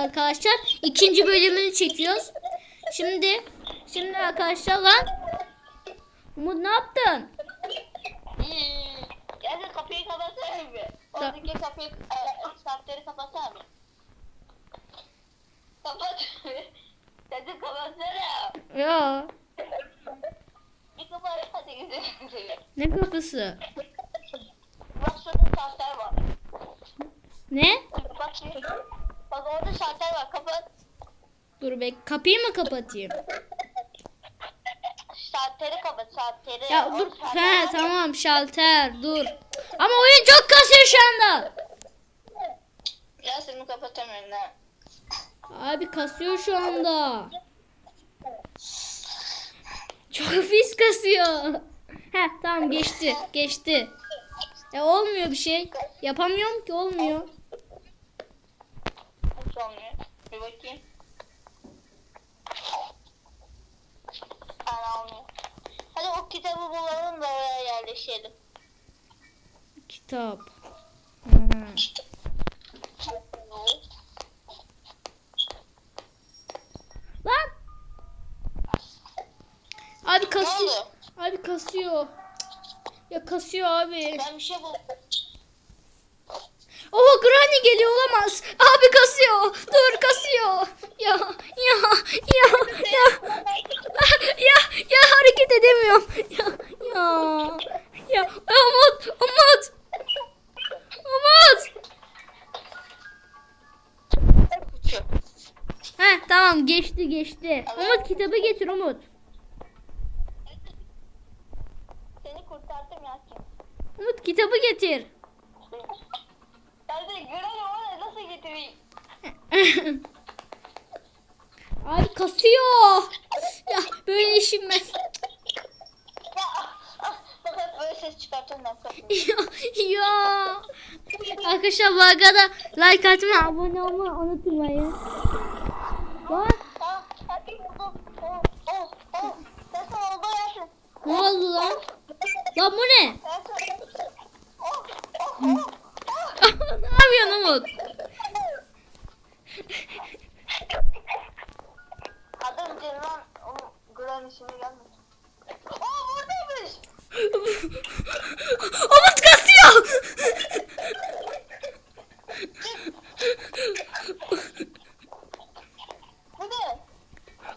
arkadaşlar. İkinci bölümünü çekiyoruz. Şimdi şimdi arkadaşlar lan Umut ne yaptın? Ya da kapıyı kapatsana bir. Oradaki kapıyı, e, saatleri kapatsana bir. Kapat. Dedi kapatsana. Ya ne kapısı? Bak şurada saatler var. Ne? Bak şimdi. Bak orada saatler var. Kapat. Dur be kapıyı mı kapatayım? Saatleri kapat saatleri. Ya dur. He var. tamam şalter dur. Ama oyun çok kasıyor şu anda. Ya seni kapatamıyorum ha. Abi kasıyor şu anda. Çok pis kasıyor. He tamam geçti. Geçti. Ya olmuyor bir şey. Yapamıyorum ki olmuyor. Bir bakayım. Hala olmuyor. Hadi o kitabı bulalım da oraya yerleşelim. Kitap. Hı. Lan. Abi kasıyor. Abi kasıyor. Ya kasıyor abi. Ben bir şey buldum. Granny geliyor olamaz. Abi kasıyor. Dur kasıyor. Ya ya ya ya. ya ya hareket edemiyorum. Ya ya. Ya Umut Umut. Umut. He tamam geçti geçti. Umut kitabı getir Umut. Seni kurtardım ya kim? Umut kitabı getir. De Granny oraya nasıl getireyim? Abi kasıyor. Ya böyle işim ben. Ya ah, bak hep böyle ses çıkartıyorum ben ya. Arkadaşlar bu arada like atmayı, abone olmayı unutmayın. Bak. Oh, oh, ne oldu lan? Lan bu ne? Yasin. Oh, oh, oh, oh. Ne yapıyorsun Umut? Adım Celman. O Granny şimdi gelmiş. Aa buradaymış. Umut kasıyor. Bu ne?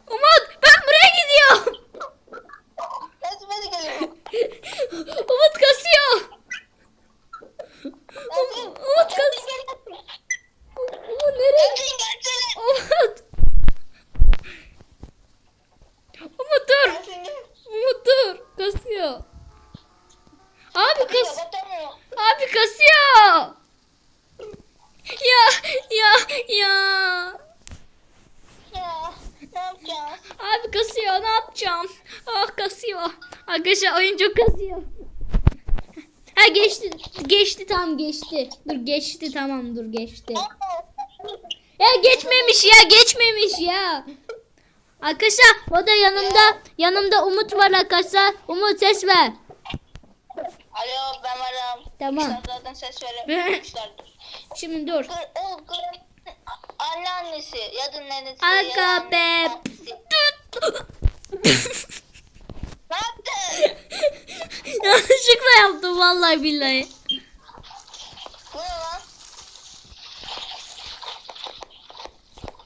Umut ben buraya gidiyorum. Yasin beni geliyor. Umut kasıyor. Yasin. Umut kas. Yasin gel. Umut nereye? Yasin gelsene. Umut. Umut dur. Yasin gel. Umut dur. Kasıyor. Abi kas. Kapatamıyor. Abi kasıyor. Ya ya ya. Ya ne yapacağız? Abi kasıyor ne yapacağım? Ah kasıyor. Arkadaşlar oyun çok kasıyor. Ha geçti. Geçti. Dur geçti tamam dur geçti. Ya geçmemiş ya geçmemiş ya. Arkadaşlar o da yanımda yanımda Umut var arkadaşlar. Umut ses ver. Alo ben varım. Tamam. Sen zaten ses verememişlerdir. Şimdi dur. Gır, anneannesi ya da nenesi. Aga be. annesi. Ne yaptın? Yanlışlıkla yaptım vallahi billahi. Ne lan?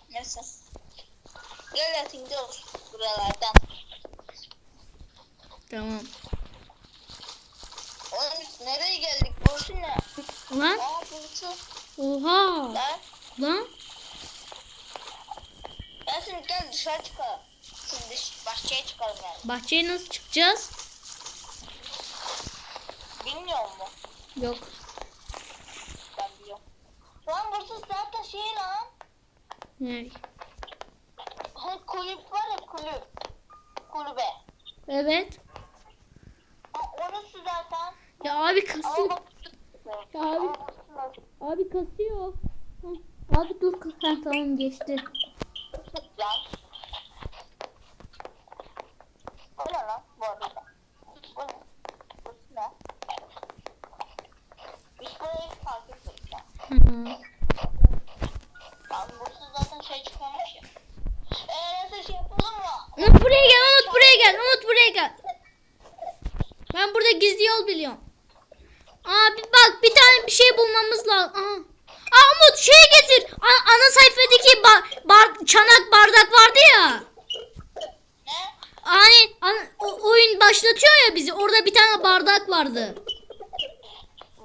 Neyse. Gel yatın dur buralardan. Tamam. Oğlum nereye geldik? Burası ne? Lan Aa burası. oha. Lan. Lan Yasin gel dışarı çıkalım. Dış, bahçeye çıkalım yani. bahçeye nasıl çıkacağız? Bilmiyor musun? Yok. Lan burası zaten şey lan. Ne? Hani kulüp var ya kulüp. Kulübe. Evet. Ha, orası zaten. Ya abi kasıyor. Ya abi, abi kasıyor. Abi dur. Ha, tamam geçti. Lan. O ne lan bu arada? Bu ne? Burası ne? Gizli yol biliyorum. Abi bak bir tane bir şey bulmamız lazım. Aa. Aa Umut şey getir. A- ana sayfadaki ba- bar- çanak bardak vardı ya. Ne? Hani ana- o- oyun başlatıyor ya bizi. Orada bir tane bardak vardı.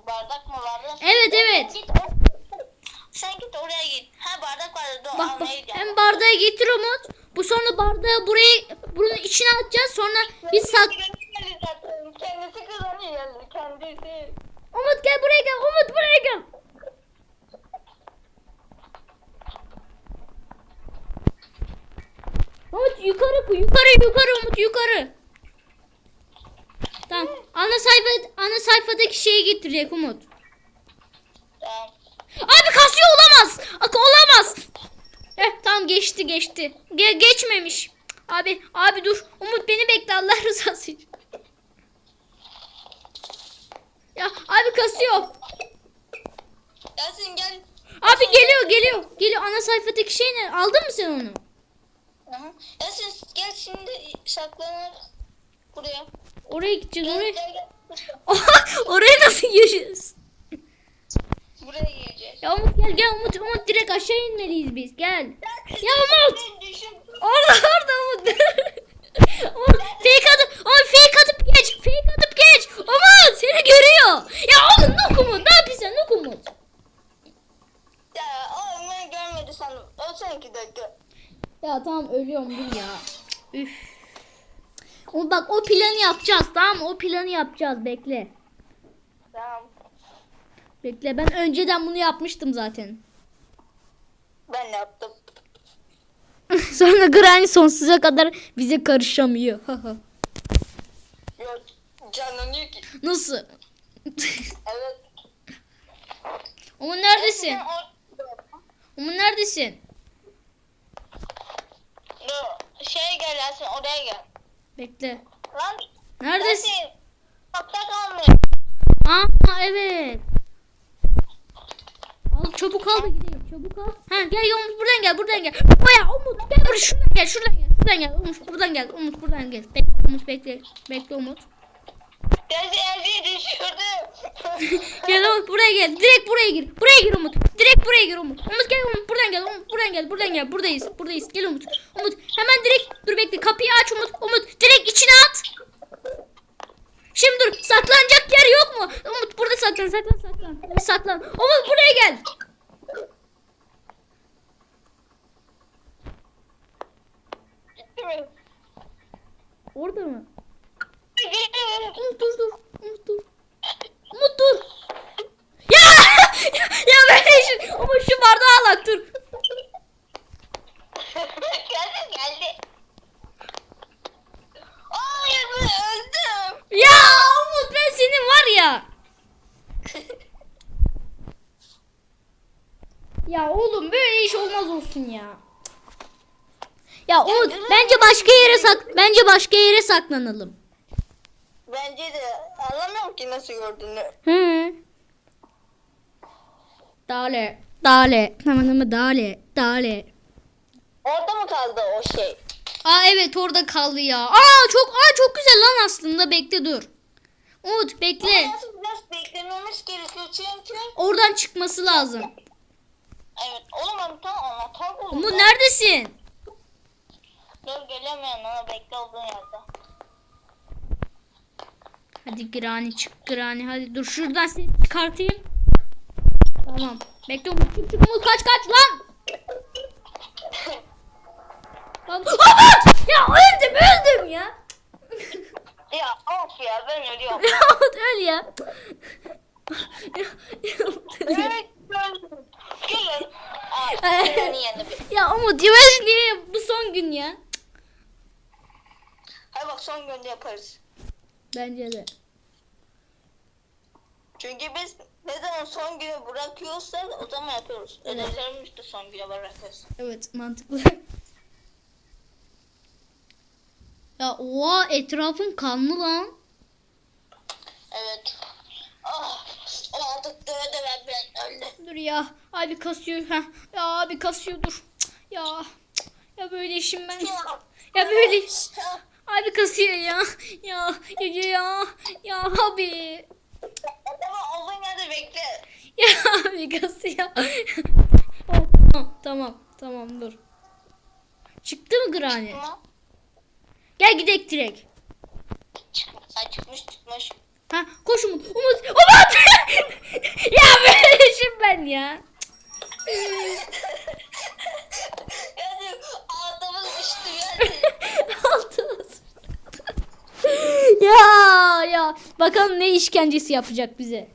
Bardak mı vardı? Evet evet. Git Sen git oraya git. Ha bardak vardı. Bak, bak hem bardağı getir Umut. Bu sonra bardağı buraya bunun içine atacağız. Sonra biz sak Kendisi kazanıyor kendisi. Umut gel buraya gel. Umut buraya gel. Umut yukarı yukarı yukarı Umut yukarı. Tamam. Ana sayfa ana sayfadaki şeyi getirecek Umut. Abi kasıyor olamaz. Ak olamaz. Eh tamam geçti geçti. Ge- geçmemiş. Abi abi dur. Umut beni bekle Allah rızası için. Ya abi kasıyor. Yasin gel. Abi geliyor geliyor. Geliyor ana sayfadaki şey ne? Aldın mı sen onu? Aha. Yasin gel şimdi saklanır. Buraya. Oraya gideceğiz Gel oraya. gel gel. oraya nasıl gireceğiz? Buraya gireceğiz. Ya Umut gel gel Umut Umut direkt aşağı inmeliyiz biz gel. Ya Umut. Orada orada Umut. Umut fake atıp Umut fake atıp geç. Fake atıp geç. Umut seni görüyor. Ya oğlum Nuk Umut ne yapıyorsun Nuk Umut? Ya o beni görmedi sandım. Ölsene iki dakika. Ya tamam ölüyorum dur ya. Üf. Umut bak o planı yapacağız tamam mı? O planı yapacağız bekle. Tamam. Bekle ben önceden bunu yapmıştım zaten. Ben yaptım. Sonra Granny sonsuza kadar bize karışamıyor. Canlanıyor ki. Nasıl? Evet. Umut neredesin? Umut neredesin? Dur. Şey gel Yasin oraya gel. Bekle. Lan. Neredesin? Kapta kalmış. Aa evet. Al çabuk al da gideyim. Çabuk al. Ha gel Umut buradan gel buradan gel. Baya Umut gel buraya şuradan gel şuradan gel. Şuradan gel Umut buradan gel. Umut buradan gel. Bekle Umut bekle. Bekle Umut. Yasin Yasin düşürdü. Gel Umut buraya gel. Direkt buraya gir. Buraya gir Umut. Direkt buraya gir Umut. Umut gel Umut buradan gel. Umut buradan gel. Buradan gel. Buradayız. Buradayız. Gel Umut. Umut hemen direkt dur bekle. Kapıyı aç Umut. Umut direkt içine at. Şimdi dur. Saklanacak yer yok mu? Umut burada saklan. Saklan saklan. Saklan. Umut buraya gel. Gitti mi? Orada mı? Umut dur dur. Umut dur. Umut dur. Ya! ya böyle işin. Umut şu bardağı alak dur. geldi geldi. Hayır ben öldüm. Ya Umut ben senin var ya. Ya oğlum böyle iş olmaz olsun ya. Ya Umut bence başka yere sak bence başka yere saklanalım. Bence de anlamıyorum ki nasıl gördüğünü. Hı. Dale. Dale. Tamam ama dale. Dale. Orada mı kaldı o şey? Aa evet orada kaldı ya. Aa çok aa çok güzel lan aslında. Bekle dur. Umut bekle. Nasıl biraz beklememiz gerekiyor çünkü. Oradan çıkması lazım. Evet oğlum ben tam anahtar buldum. Umut neredesin? Dur gelemiyorum ama bekle olduğun yerde. Hadi Granny çık Granny hadi dur şuradan seni çıkartayım. Tamam. Bekle Umut çık çık Umut kaç kaç lan. Umut! Ya öldüm öldüm ya. Ya of ya ben ölüyorum. Ya Umut öl ya. Ya, Umut yavaş niye bu son gün ya? Hadi bak son günde yaparız. Bence de. Çünkü biz ne zaman son günü bırakıyorsak o zaman yapıyoruz. Ödevlerimizi de son güne bırakırız. Evet mantıklı. Ya oha etrafın kanlı lan. Evet. Ah, o artık döve döve ben öldüm. Dur ya. Abi kasıyor. Heh. Ya abi kasıyor dur. Cık, Ya. Cık, Ya böyle işim ben. Ya böyle. Abi kasıyor ya. Ya. Ya ya. Ya. abi. Adamı olduğun yerde bekle. Ya abi kasıyor. tamam tamam tamam dur. Çıktı mı Granny? Ama Gel gidelim direkt. çıkmış. Sen çıkmış çıkmış. Ha koş Umut. Umut. Umut. ya böyle işim ben ya. ya ya bakalım ne işkencesi yapacak bize.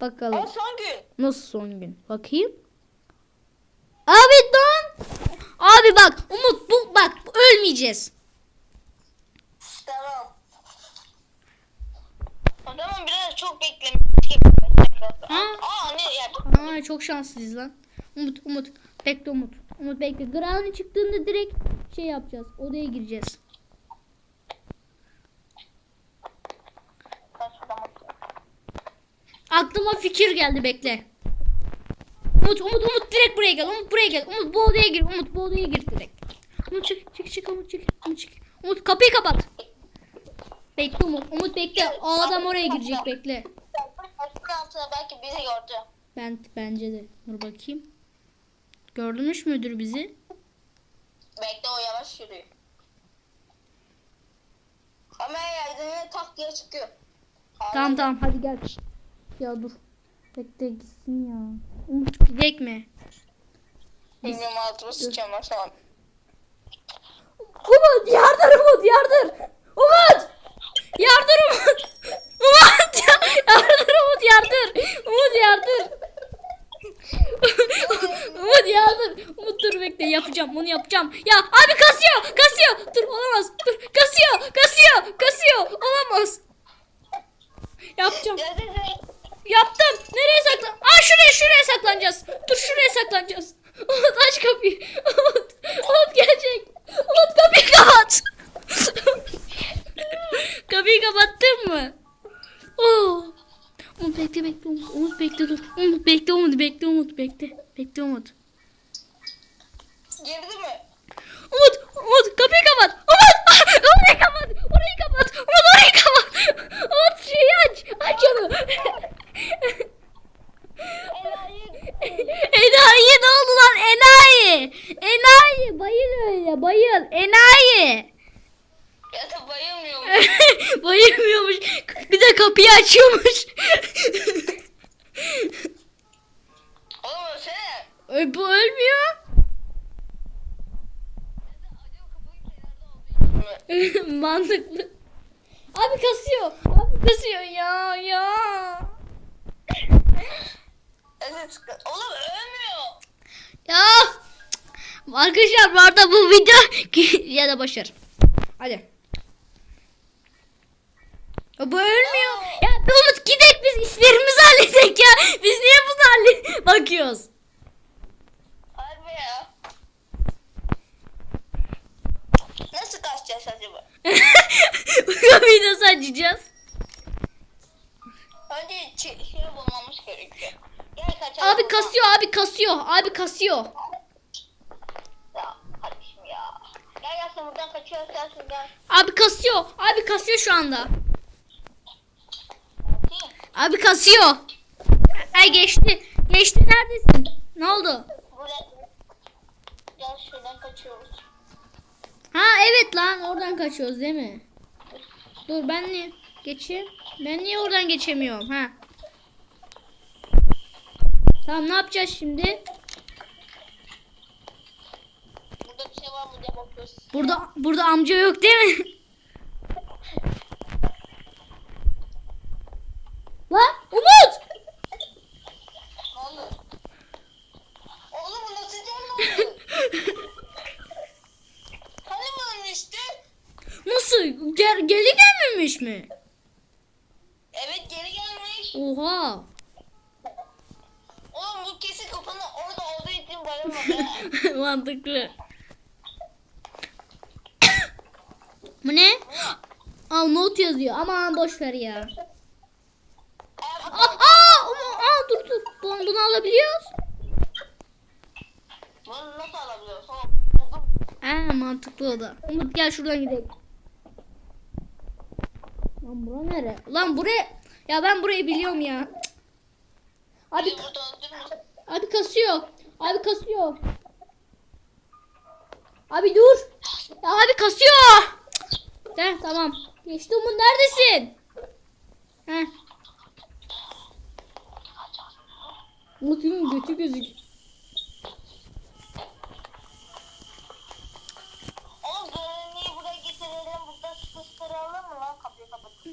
Bakalım. O son gün. Nasıl son gün? Bakayım. Abi don. Abi bak Umut bu bak ölmeyeceğiz. Tamam. Adamın biraz çok beklemiş gibi. Ha? Aa ne ya? Aa çok şanslıyız lan. Umut Umut bekle Umut. Umut bekle. Granny çıktığında direkt şey yapacağız. Odaya gireceğiz. Aklıma fikir geldi bekle. Umut Umut Umut direkt buraya gel. Umut buraya gel. Umut bu odaya gir. Umut bu odaya gir direkt. Umut çık çık çık Umut çık. Umut çık. Umut kapıyı kapat. Bekle Umut. Umut bekle. O adam oraya girecek bekle. Başın altına belki bizi gördü. Ben bence de. Dur bakayım. Gördünüz müdür bizi? Bekle o yavaş yürüyor. Kameraya yaydığını tak diye çıkıyor. Tamam tamam hadi gel. Ya dur. Bekle gitsin ya. Umut gidecek mi? Benim altıma sıçacağım ben. Umut yardır Umut yardır. Umut. Yardır Umut. Umut yardır Umut yardır. Umut yardır. Umut yardır. Umut dur bekle yapacağım onu yapacağım. Ya abi kasıyor kasıyor. Dur olamaz. Dur kasıyor kasıyor kasıyor. Olamaz. Yapacağım. Ya. Yaptım. Nereye saklan? Aa şuraya şuraya saklanacağız. Dur şuraya saklanacağız. Umut aç kapıyı. Bayıl öyle. Bayıl. Enayi. Ya da bayılmıyor mu? Bayılmıyormuş. Bir de kapıyı açıyormuş. Oğlum ölsene. Ö- Bu ölmüyor. Mantıklı. Abi kasıyor. Abi kasıyor ya ya. Evet. Oğlum ölmüyor. Ya. Arkadaşlar bu arada bu video ya da başar. Hadi. Ya bu ölmüyor. Ya Umut gidek biz işlerimizi halledek ya. Biz niye bunu hallet bakıyoruz? Harbi ya. Nasıl kaçacağız acaba? bu kapıyı nasıl açacağız? Önce şey bulmamız gerekiyor. Gel kaçalım. Abi kasıyor abi kasıyor. Abi kasıyor. Gel sen buradan kaçıyoruz sensin gel. Abi kasıyor. Abi kasıyor şu anda. Abi kasıyor. Ay geçti. Geçti neredesin? Ne oldu? Buraya. Gel şuradan kaçıyoruz. Ha evet lan oradan kaçıyoruz değil mi? Dur ben niye geçeyim? Ben niye oradan geçemiyorum ha? Tamam ne yapacağız şimdi? Burada bir şey var mı diye bakıyoruz. Burada burada amca yok değil mi? Lan Umut! Oğlum nasıl canlı oldu? Hani ölmüştü? Nasıl? Ger geri gelmemiş mi? Evet geri gelmiş. Oha. Oğlum bu kesin kafanı orada olduğu için bayılmadı. Mantıklı. Bu ne? Aa not yazıyor. Aman boş ver ya. Aa, aa, ama- aa dur dur. Bunu, bunu alabiliyoruz. Bunu nasıl alabiliyoruz? Ha mantıklı o da. Umut gel şuradan gidelim. Lan bura nere? Lan buraya. Ya ben burayı biliyorum ya. Abi abi kasıyor. Abi kasıyor. Abi dur. Ya abi kasıyor. Heh, tamam. Geçti Umut neredesin? Heh. Umut'un götü gözük.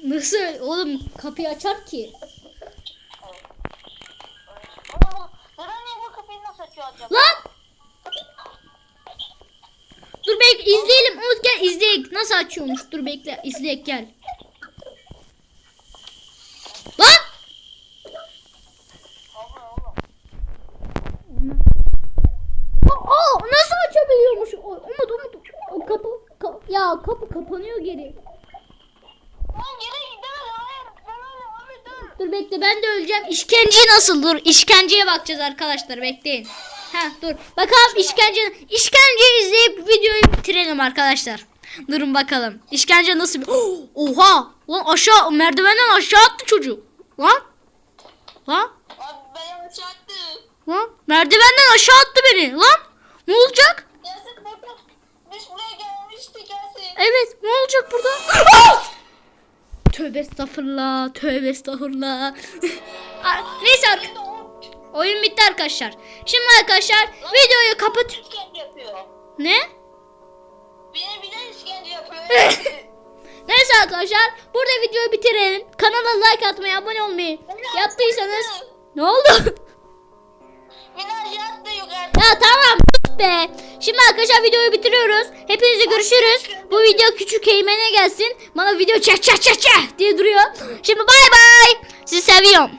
Nasıl oğlum kapıyı açar ki? Oğlum bu görevliyi bu kapıyı nasıl açıyor acaba? Lan! Dur bekle izleyelim. Umut gel izleyek. Nasıl açıyormuş? Dur bekle izleyek gel. Lan! Aa, nasıl açabiliyormuş? Umut Umut. O kapı ka- ya kapı kapanıyor geri. Dur. Bekle ben de öleceğim. İşkence nasıl? Dur işkenceye bakacağız arkadaşlar bekleyin. Ha dur. Bakalım işkence işkenceyi izleyip videoyu bitirelim arkadaşlar. Durun bakalım. İşkence nasıl bir... Oha! Lan aşağı merdivenden aşağı attı çocuk. Lan. Lan. Abi beni uçaktı. Lan. Merdivenden aşağı attı beni. Lan. Ne olacak? Biz buraya. Evet ne olacak burada? tövbe estağfurullah. Tövbe estağfurullah. Neyse ar- oyun bitti arkadaşlar. Şimdi arkadaşlar videoyu kapat. Ne? Beni yapıyor. Neyse arkadaşlar burada videoyu bitirelim. Kanala like atmayı, abone olmayı yaptıysanız ne oldu? Beni aşağı attı yukarıda. ya tamam be. Şimdi arkadaşlar videoyu bitiriyoruz. Hepinize görüşürüz. Bu video küçük Eymen'e gelsin. Bana video çek çek çek çek diye duruyor. Şimdi bay bay. Sizi seviyorum.